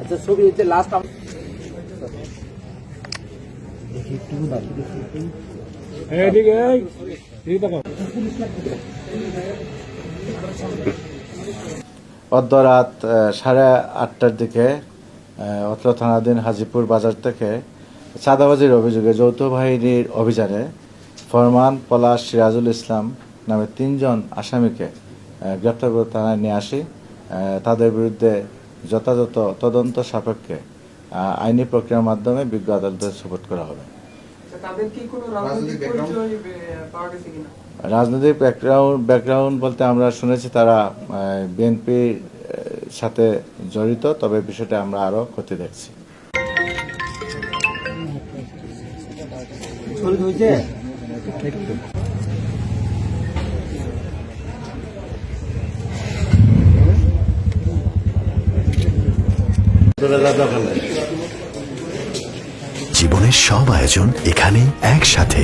আচ্ছা ছবি হচ্ছে লাস্ট এদিকে এই, এদিকে অর্ধরাত সাড়ে আটটার দিকে অত্র থানাধীন হাজিপুর বাজার থেকে চাঁদাবাজির অভিযোগে যৌথ বাহিনীর অভিযানে ফরমান পলাশ সিরাজুল ইসলাম নামে তিনজন আসামিকে গ্রেপ্তার করে থানায় নিয়ে আসি। তাদের বিরুদ্ধে যথাযথ তদন্ত সাপেক্ষে আইনি প্রক্রিয়ার মাধ্যমে বিজ্ঞ আদালতে সুপোর্ট করা হবে। তাদের কি কোনো রাজনৈতিক ব্যাকগ্রাউন্ড ব্যাকগ্রাউন্ড বলতে আমরা শুনেছি তারা বিএনপির সাথে জড়িত তবে বিষয়টা আমরা আরও ক্ষতি দেখছি। হয়েছে জীবনের সব আয়োজন এখানে একসাথে।